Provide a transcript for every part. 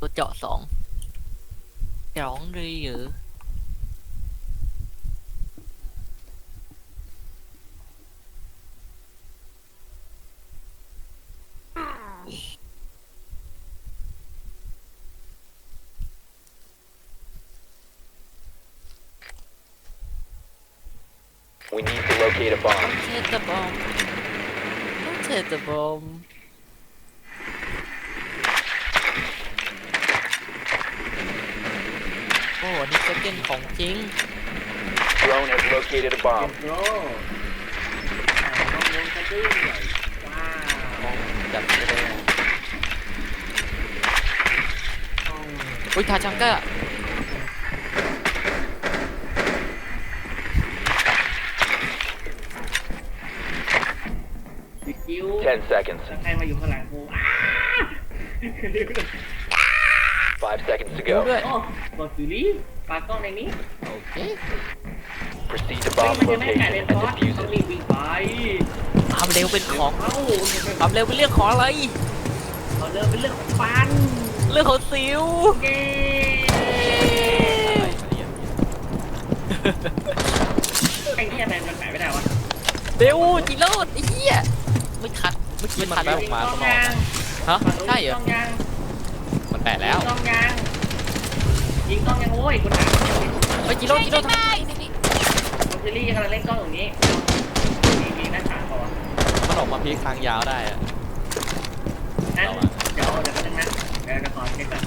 ตัวเจาะสองสองเลยเหรอ We need to locate a bomb. เทตบอมเทตบอม โอ้นี่ก็เก้นของจริง Drone has located a เจ็ bomb. บโรอ่าต้องลงกระดื้อว้าวจับไม่ได้ต้องอุ้ยทาชังก้าดิคิว10 seconds. แล้วใครมาอยู่ข้างหลังกูอ้า 5 seconds to ดู go. ด้วยโอ้บอสซูรี่ปากล้องในนี้ โอเค Proceed to เฮ้ย bomb มันยังไม่ไก่ location เลย and ซอส defuse ต้อง it. รีบวิ่งไปความเร็วเป็นของเอ้าความเร็วเป็นเรื่องของอะไร เอาเดินเป็นเรื่องของฟันเรื่องของซิวเย้ไอ้เหี้ยแมนมันแปะไม่ได้วะเร็วจิโร่ไอ้เหี้ยไม่ทันเมื่อกี้มันทันแป๊บ ออกมาต้องข้างนอกยางฮะ ใช่เหรอต้องยาง มันแปะแล้ว ต้องยางยิงต้องยางโว้ยคุณถามเฮ้ยจิโร่จิโร่ทำไมบอสซูรี่กำลังเล่นกล้องตรงนี้มีมีหน้าฉากก่อนมันออกมาพีคทางยาวได้อะงั้นเดี๋ยวเดี๋ยวก็นึงนะเดี๋ยวจะขอเช็คก่อน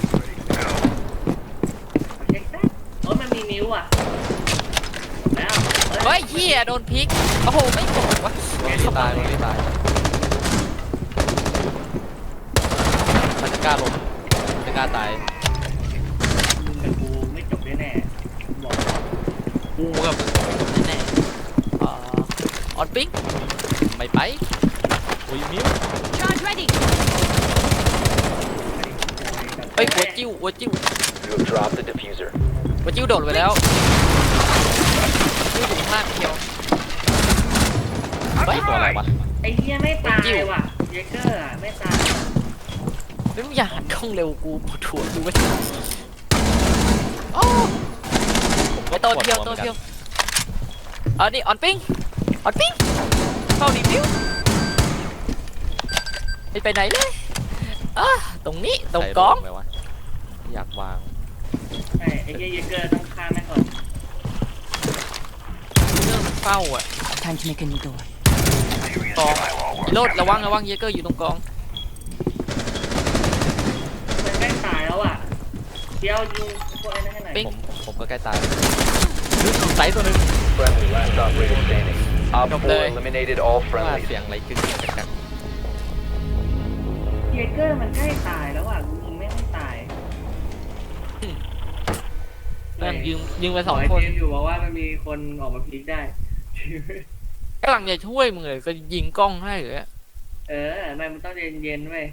ขอเช็คแป๊บโอ้ยมันมีนิ้วอะจบแล้วเฮ้ยเหี้ยโดนพลิก โอ้โห ไม่กดวะวันนี้ตายวันนี้ตายมันจะกล้าลงมันจะ กล้าตายมึงกับกูไม่จบแน่ๆบอกกูกับแน่ๆอ่าออนปิ้งไม่ไปอุ้ยมิ้ว Charge ready. เฮ้ยหัวจิ้วหัวจิ้ว You have dropped the diffuser. หัวจิ้วโดดไปแล้วจิ้วถึงมากเดียวเฮ้ยตัวอะไรวะไอ้เหี้ยไม่ตายว่ะเยเกอร์อะไม่ตาย ไม่ต้องอย่าหันกล้องเร็วกูปวดหัวกูไม่โอ้ผมไปก็ตัวปวดเดียวหัตัวหมือนกันเดียวเอานี่ออนปิ้งออนปิ้งเข้ารีวิวไม่ไปไหนเลยอะตรงนี้ตรงกล้องใส่ลไปวะอยากวางใช่ไอ้เหี้ยเยเกอร์ต้องฆ่าแม่งก่อนเริ่มเฝ้าอะ Time to make a new door. กองโลดระวังระวังเยเกอร์อยู่ตรงกอง มันใกล้ตายแล้วอะเดี๋ยวยิงพวกไอ้นั่นให้หน่อย ผมผมก็ใกล้ตายนึกใส่ตัวหนึง Friendly last operator standing. Op 4 Okay. eliminated all ว่า friendlies. เสียงอะไรกึ่งกักเยเกอร์มันใกล้ตายแล้วอะกูยิงไม่ให้ตายนั่นยิงยิงไปสองคนอยู่บอกว่ามันมีคนออกมาพลิกได้ กำลังจะช่วยมึงเลยก็ยิงกล้องให้เลยอะเออมันมันต้องเย็นๆเว้ย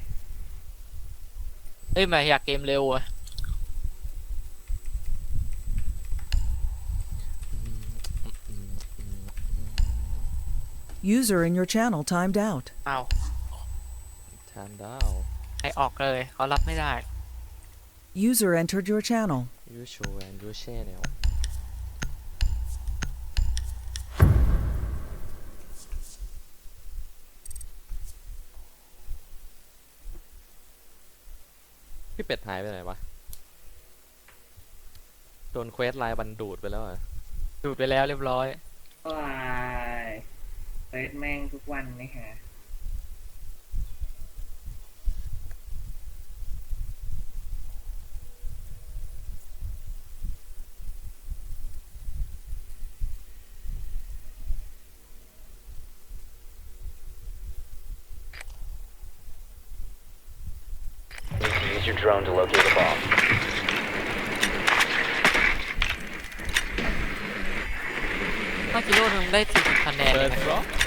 เอ้ยแม่อยากเกมเร็วอะ User in your channel timed out. เอาๆทานดาว ให้ออกเลยเขารับไม่ได้ User entered your channel. ยูชูแอนยูเช่เนี่ย พี่เป็ดหายไปไหนวะ โดนเควสไลน์บันดูดไปแล้วอะดูดไปแล้วเรียบร้อย ว้า ยเฟซแม่งทุกวันนี่ฮะ Need to use your drone to locate a bomb. มากิโลนึงได้สี่สิบคะแนนเปิเลยดนะ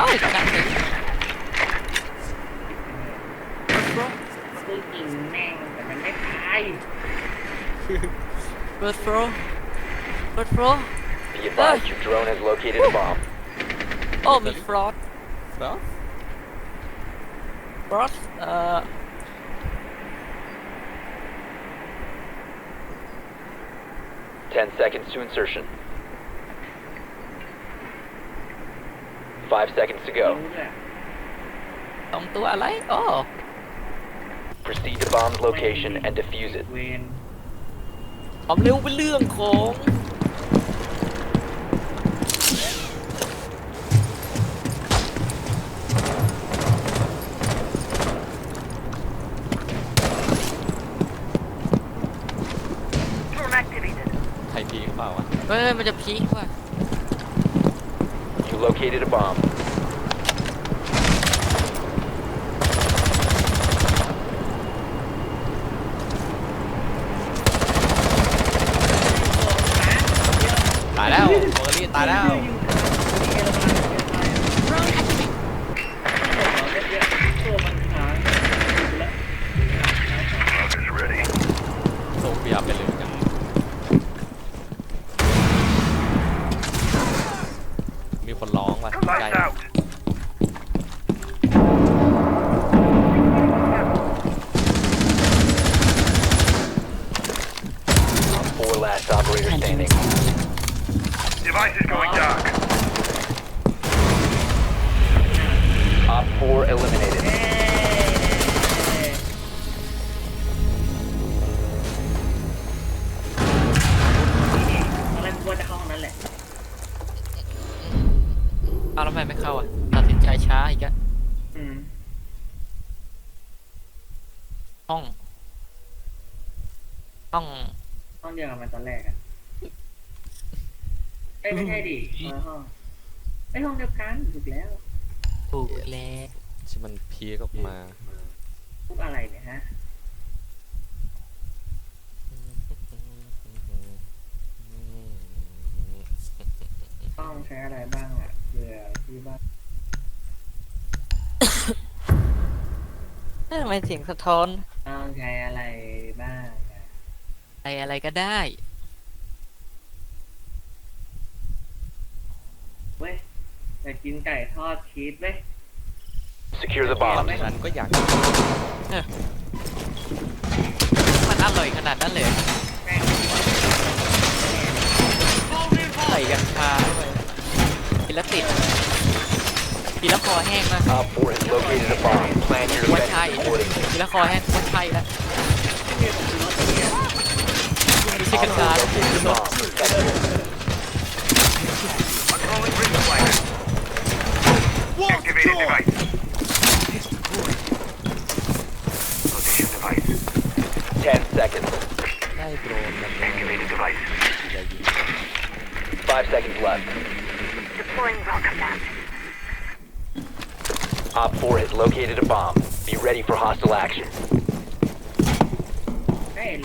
Oh, it got there. Birth throw. Birth throw. Be advised, your drone has located a bomb. Oh, me fraud. Fraud? Fraud? Uh... Ten seconds to insertion. 5 seconds to รู้ go. ด้วยสองตัวอะไรอ๋อ Proceed to bomb's location and defuse it. เวนความเร็วเป็นเรื่องของใครพีกเปล่าวะ เฮ้ยมันจะพีคว่ะ You located a bomb. Four last operator standing. Device is going dark. Op 4 eliminated. เดียวกับมันตอนแรกอะเอ้ยไม่ใช่ดิคนละห้องไอยห้องเดียวกันถูกแล้วถูกแล้วที่มันพีกออกมา พวกอะไรเนี่ยฮะต้องใช้อะไรบ้างอะเผื่อที่บ้านเอ้ยทำไมเสียงสะท้อน ต้องใช้อะไรบ้างอะ อะไรอะไรก็ได้ เว้ยอยากกินไก่ทอดชีสเว้ย Secure the bomb. ฉันก็อยากมันอร่อยขนาดนั้นเลยแม่งใส่กัญชาด้วยกินแล้วติดกินแล้วคอแห้งนะ Op 4 has located a bomb. Plan your ว่าใช่ defense accordingly. กินแล้วคอแห้งว่าใช่แล้ว ไม่ใ second card. Activated device. Position device. Ten seconds. Activated device. Five seconds left. Deploying welcome mat. Op 4 has located a bomb. Be ready for hostile action. Hey.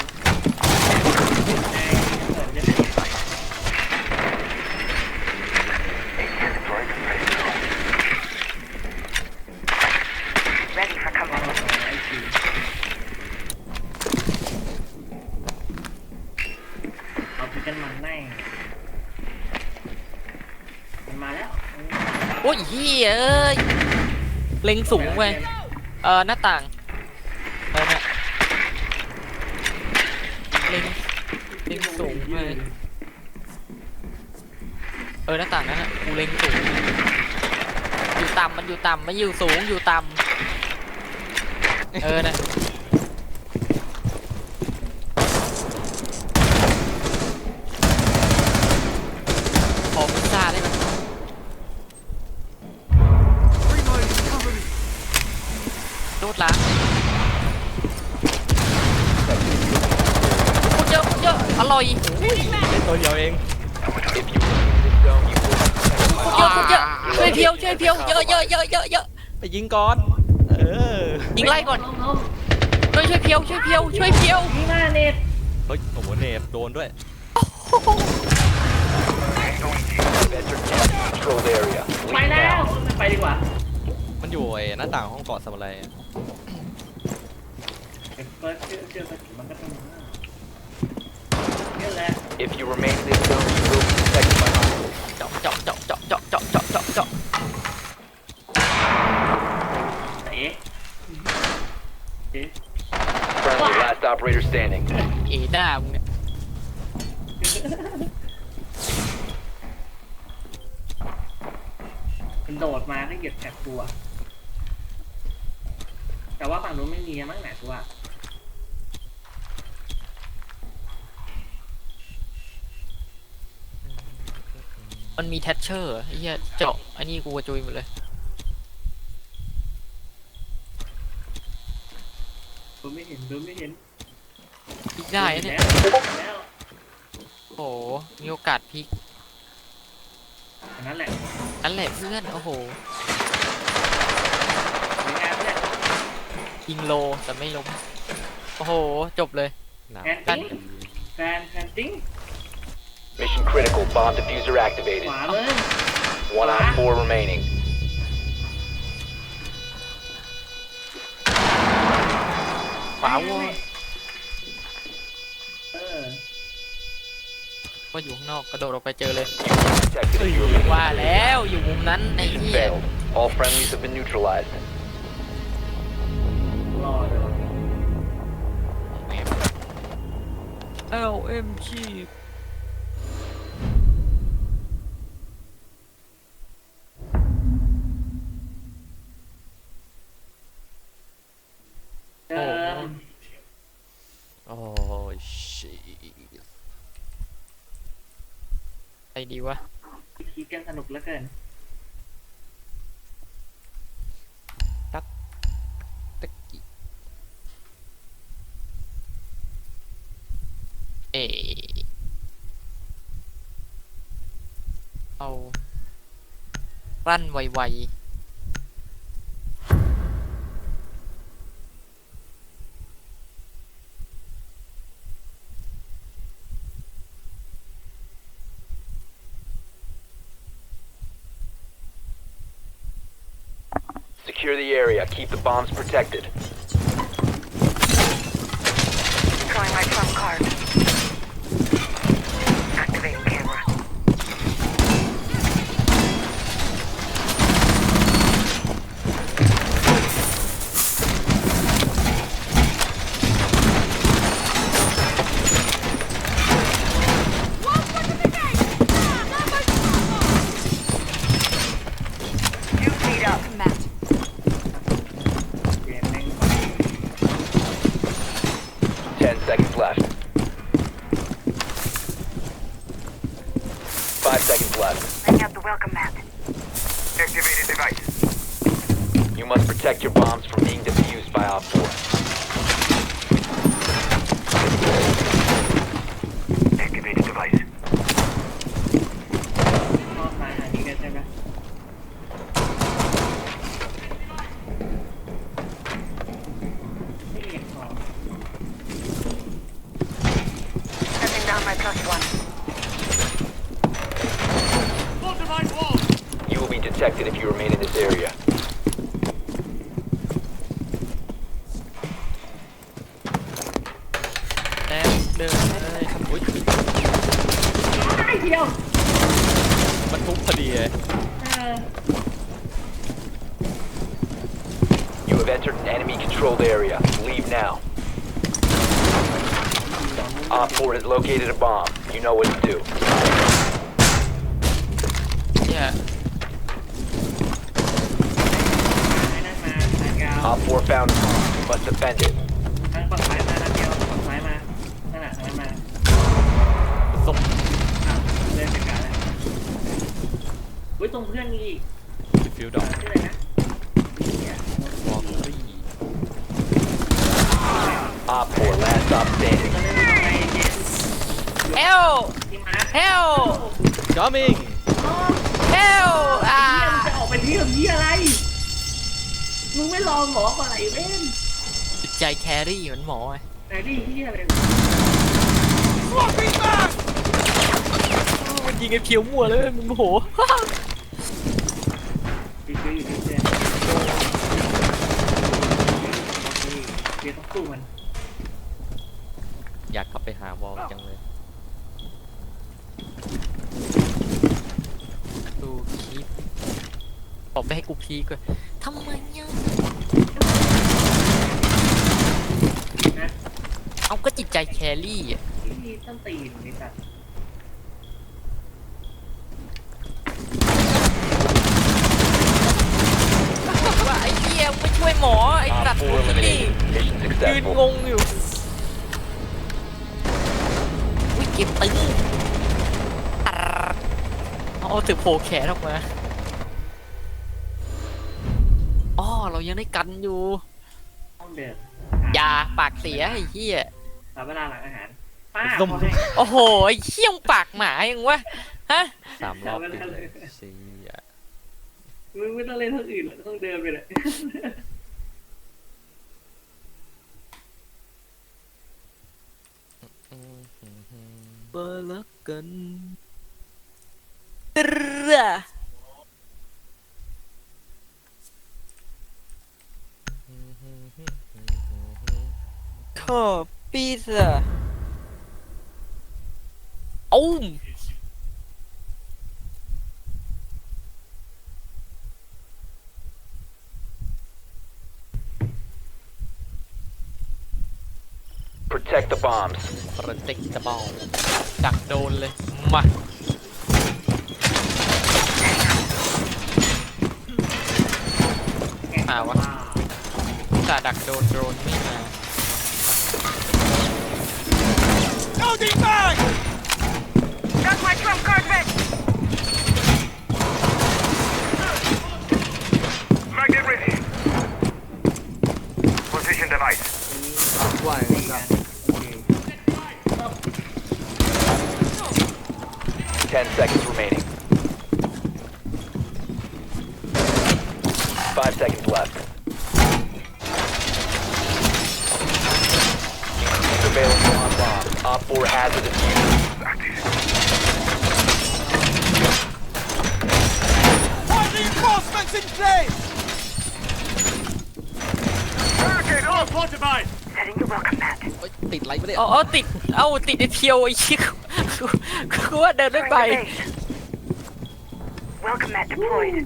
เล็งสูงเว้ยเออหน้าต่างเออเนี่ยเล็งเล็งสูงเว้ยเออหน้าต่างนั้นอะกูเล็งสูงอยู่ต่ำมันอยู่ต่ำมันอยู่สูงอยู่ต่ำเออนะขอพิซซ่าได้ไหมโดดล้างพูดเยอะพูดเยอะอร่อย ได้ตัวเดียวเองเยอะพูดเยอะช่วยเพียวช่วยเพียวเยอะเยอะเยอะเยอะเยอะไปยิงก่อนเออยิงไล่ก่อนช่วยช่วยเพียวช่วยเพียวช่วยเพียวนี่หน้าเน็ตเฮ้ยโอ้โหเนฟโดนด้วยไปแล้วไปดีกว่ามันอยู่ไอ้หน้าต่างห้องเกาะสมุไรอะเดี๋ยวเฟิร์สเชื่อเชื่อมันก็ต้อง If you remain this zone, you will be detected by hostiles. เจาะเจาะเจาะเจาะเจาะเจาะเจาะเจาหน Friendly, last operator standing. เอด้ามึงเนี่ยโดดมาก็เหยีบแถบตัว แต่ว่าฝั่งนู้นไม่มีมั้งไหนตัว มันมีแทชเชอร์ไอ้เหี้ยเจาะอันนี้กูกระจุยหมดเลยดูไม่เห็นดูไม่เห็นพลิกได้นะเนี่ยแล้วโอ้โห มีโอกาสพลิก อันนั้นแหละนั่นแหละเพื่อน โอ้โห สวยงามเนี่ยยิงโล แต่ไม่ล้ม โอ้โห จบเลยหนาวแอนติ้งแฟนแอนติ้ง Mission critical. Bomb diffuser ข activated. วาเลย One on four remaining. ขวาวัว เออ ก็อยู่ข้างนอกกระโดดออกไปเจอเลย Detected if you remain ว่า in this แล้ว area. อยู่มุมนั้นไอ้ Mission เหี้ย failed. All friendlies have been neutralized. รอเดี๋ยว LMG ไปดีวะคิดกันสนุกเหลือเกินตะกี้เอเอา รั่นไว Secure Keep the bombs protected. Deploying my trump card. You must protect your bombs from being defused by Op 4. เดินเลยทำอุ้ย ไอ้เดียว มันทุบพอดีเลย เออ You have entered an enemy controlled area. Leave now. Op 4 has located a bomb. You know what to do. เนี่ย ไอ้นั่นมาทางยาว Op 4 found a bomb. You must defend it. อุ้ยตรงเพื่อนมีอีกดิฟิวดอกชื่ออะไรนะเนี่ยวอลลี่ Op 4, last stop standing. ก็เลยว่าไงเจนเฮลที่มาร์คเฮล coming เฮลอ่าเฮียมึงจะออกไปเที่ยวเฮียอะไร มึงไม่รอหมอก่อนไอ้เว้นจิตใจแครี่เหมือนหมอไงไหนดิเฮียอะไรมันยิงไอ้เพียวมั่วเลยมึงโห ดิเจอยู่ดิเจ เดี๋ยวต้องสู้มัน อยากกลับไปหาวอลจังเลยดูคีปบอกไปให้กูพีกเลยทำไมเนี่ยนะ เอาก็จิตใจแครี่อะ ที่ต้นตีนนี่สัตว์ ยืนง successful. งอยู่อุ้ยเก็บตึงอัดเอาถือโผล่แขนออกมาอ๋อเรายังได้กันอยู่ห้องเดิมอยาปากเสียไอ้เหี้ย สามเวลาหลังอาหารป้าส้ม ขอให้โอ้โหไอ้เหี้ยมปากหมายังวะ ฮะ สามรอบจำไม่ติดได้เลเลยยเชี่ยมึงไม่ต้องเล่นห้องอื่นหรอกห้องเดิมไปเลย เบอร์ลักกันเรือขอปีศาจอุ้ม Protect the bombs. ประเต็กตะบอลดักโดนเลย มาแกะอ่าวะจาดักโดนโดรนไม่มา Got my trump card ready. Magnet ready. Position device. ว่าครับ Ten seconds remaining. Five seconds left. Surveillance on bomb. Op 4 hazardous use. Barricade all fortified. Setting the welcome mat. เฮ้ยติดอะไรไม่ได้อ๋อติด เอ้าติดไอ้เพียวไอ้ชิคคือว่าเดินไม่ไป Deploying the base. Welcome mat deployed.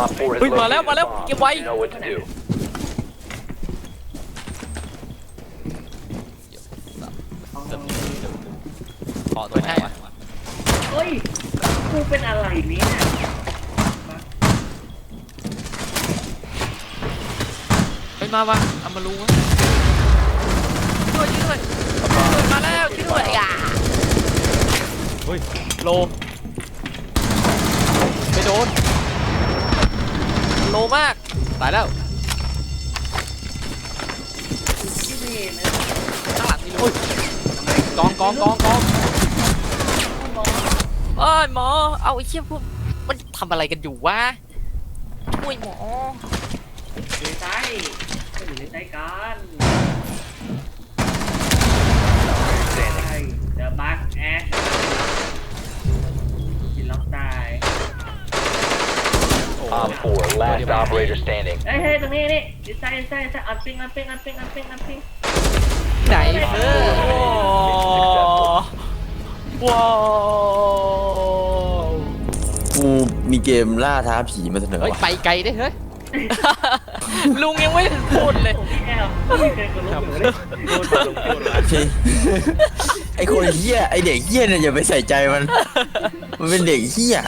Op 4 has Ui, mà léo, located mà léo, a bomb. kìa quay. You know what to do. ขอตัวไหนวะเฮ้ย กูเป็นอะไรเนี่ยไปมาวะเอามารู้วะช่วยช่วยช่วยมาแล้วช่วยอะเฮ้ยโลไม่โดนโลมากตายแล้วที่เห็นนะข้างหลังนี่โลกองกองกองกอง เอ้ยหมอ เอาไอ้เชี่ยพวกมันทำอะไรกันอยู่วะช่วยหมออยู่ในใต้ก็อยู่ในใต้กันใช่เดอะบักแอชกินล็อกตาย Op 4, last operator standing. เฮ้ยเฮ้ยตรงนี้นี่ดิไซน์ดิไซน์ดิไซน์อันปิ้งอันปิ้งอันปิ้งอันปิ้งอันปิ้งไหนเออว้าวกูมี เกมล่าท้าผีมาเสนอเฮ้ย ว่ะไปไกลได้เฮ้ย ลุงยังไม่ถึงพูดเลยผมพี่แอลไม่เคยกดลบอยู่เลยใช่ไอคนเฮี้ยไอเด็กเฮี้ยเนี่ยอย่าไปใส่ใจมัน มันเป็นเด็กเฮี้ยเ